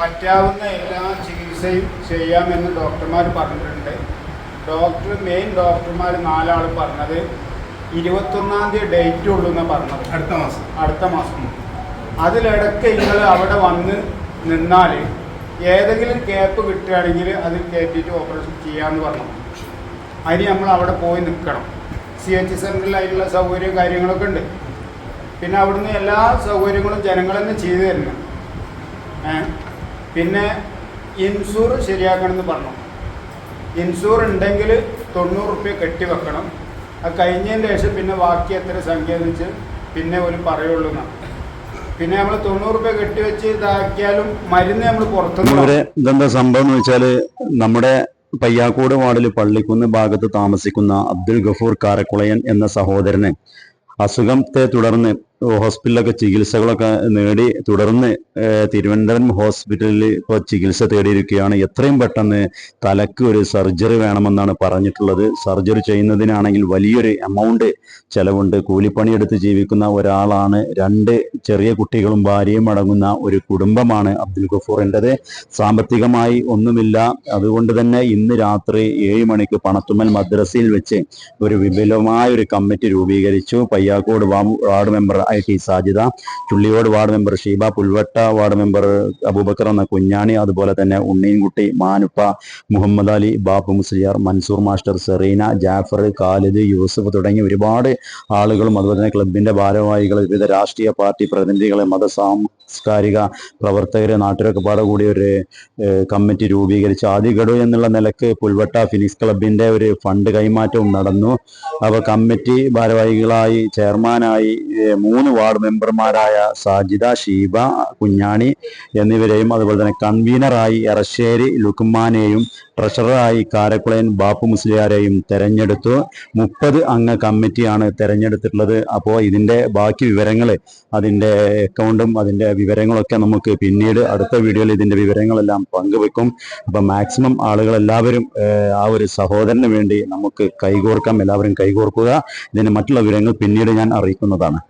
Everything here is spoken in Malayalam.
പറ്റാവുന്ന എല്ലാ ചികിത്സയും ചെയ്യാമെന്ന് ഡോക്ടർമാർ പറഞ്ഞിട്ടുണ്ട്. ഡോക്ടർ മെയിൻ ഡോക്ടർമാർ നാലാൾ പറഞ്ഞത് ഇരുപത്തൊന്നാം തീയതി ഡേറ്റ് ഉള്ളൂ എന്നാണ് പറഞ്ഞത്. അടുത്ത മാസം. അടുത്ത മാസം. അതിലിടയ്ക്ക് നിങ്ങൾ അവിടെ വന്ന് നിന്നാൽ ഏതെങ്കിലും ക്യാപ്പ് കിട്ടുകയാണെങ്കിൽ അതിൽ കയറ്റിയിട്ട് ഓപ്പറേഷൻ ചെയ്യാമെന്ന് പറഞ്ഞു. അതിന് നമ്മൾ അവിടെ പോയി നിൽക്കണം സി എച്ച് സെന്ററിൽ അതിനുള്ള സൗകര്യവും കാര്യങ്ങളൊക്കെ ഉണ്ട്. പിന്നെ അവിടുന്ന് എല്ലാ സൗകര്യങ്ങളും ജനങ്ങൾ തന്നെ ചെയ്തു തരണം ഏ പിന്നെ ഇൻഷൂർ ശരിയാക്കണമെന്ന് പറഞ്ഞു. ഇൻഷൂർ ഉണ്ടെങ്കിൽ തൊണ്ണൂറ് റുപ്യ കെട്ടി വെക്കണം. അത് കഴിഞ്ഞതിന് ശേഷം പിന്നെ ബാക്കി എത്ര സംഖ്യ വെച്ച് പിന്നെ ഒരു പറയുള്ളൂ എന്നാണ് പിന്നെ നമ്മൾ തൊണ്ണൂറ് റുപ്യ കെട്ടിവെച്ച് ഇതാക്കിയാലും മരുന്ന് നമ്മൾ പുറത്തുനിന്ന് ഇതെന്താ സംഭവം എന്ന് വെച്ചാൽ നമ്മുടെ പയ്യാക്കോട് വാർഡിൽ പള്ളിക്കുന്ന് ഭാഗത്ത് താമസിക്കുന്ന അബ്ദുൽ ഗഫൂർ കാരക്കുളയൻ എന്ന സഹോദരന് അസുഖത്തെ തുടർന്ന് ഹോസ്പിറ്റലിലൊക്കെ ചികിത്സകളൊക്കെ നേടി തുടർന്ന് തിരുവനന്തപുരം ഹോസ്പിറ്റലിൽ ഇപ്പോൾ ചികിത്സ തേടിയിരിക്കുകയാണ്. എത്രയും പെട്ടെന്ന് തലക്ക് ഒരു സർജറി വേണമെന്നാണ് പറഞ്ഞിട്ടുള്ളത്. സർജറി ചെയ്യുന്നതിനാണെങ്കിൽ വലിയൊരു എമൗണ്ട് ചെലവുണ്ട്. കൂലിപ്പണിയെടുത്ത് ജീവിക്കുന്ന ഒരാളാണ്. രണ്ട് ചെറിയ കുട്ടികളും ഭാര്യയും അടങ്ങുന്ന ഒരു കുടുംബമാണ് അബ്ദുൽ ഗഫൂറിന്റെത് സാമ്പത്തികമായി ഒന്നുമില്ല. അതുകൊണ്ട് തന്നെ ഇന്ന് രാത്രി ഏഴ് മണിക്ക് പണത്തുമ്മൽ മദ്രസയിൽ വെച്ച് ഒരു വിപുലമായ ഒരു കമ്മിറ്റി രൂപീകരിച്ചു. Payyakkode ward member I T Sajida Chulliyode ward member Sheeba Pulvatta ward member Aboobacker എന്ന കുഞ്ഞാണി അതുപോലെ തന്നെ ഉണ്ണീൻകുട്ടി മാനുപ്പ മുഹമ്മദ് അലി ബാബു മുസ്ലിയാർ മൻസൂർ മാസ്റ്റർ സെറീന ജാഫർ ഖാലിദ് യൂസഫ് തുടങ്ങി ഒരുപാട് ആളുകളും അതുപോലെ തന്നെ ക്ലബിന്റെ ഭാരവാഹികൾ വിവിധ രാഷ്ട്രീയ പാർട്ടി പ്രതിനിധികളെ മത സാംസ്കാരിക പ്രവർത്തകരെ നാട്ടുകാരൊക്കെ പാടെ കൂടി ഒരു കമ്മിറ്റി രൂപീകരിച്ച് ആദ്യ ഗഡു എന്നുള്ള നിലയ്ക്ക് പുൽവട്ട ഫിനിക്സ് ക്ലബിന്റെ ഒരു ഫണ്ട് കൈമാറ്റവും നടന്നു. അപ്പോൾ കമ്മിറ്റി ഭാരവാഹികളായി ചെയർമാനായി ഏഹ്, മൂന്ന് വാർഡ് മെമ്പർമാരായ സാജിദ ഷീബ കുഞ്ഞാണി എന്നിവരെയും അതുപോലെ തന്നെ കൺവീനറായി എറശ്ശേരി ലുക്കുമാനെയും ട്രഷററായി കാരക്കുളയൻ ബാപ്പു മുസ്ലിയാരെയും തെരഞ്ഞെടുത്തു. മുപ്പത് അംഗ കമ്മിറ്റിയാണ് തെരഞ്ഞെടുത്തിട്ടുള്ളത്. അപ്പോൾ ഇതിന്റെ ബാക്കി വിവരങ്ങൾ അതിന്റെ അക്കൗണ്ടും അതിന്റെ വിവരങ്ങളൊക്കെ നമുക്ക് പിന്നീട് അടുത്ത വീഡിയോയിൽ ഇതിന്റെ വിവരങ്ങളെല്ലാം പങ്കുവെക്കും അപ്പം മാക്സിമം ആളുകളെല്ലാവരും ആ ഒരു സഹോദരന് വേണ്ടി നമുക്ക് കൈകോർക്കാം. എല്ലാവരും കൈകോർക്കുക. ഇതിന് മറ്റുള്ള വിവരങ്ങൾ പിന്നീട് ഞാൻ അറിയിക്കുന്നതാണ്.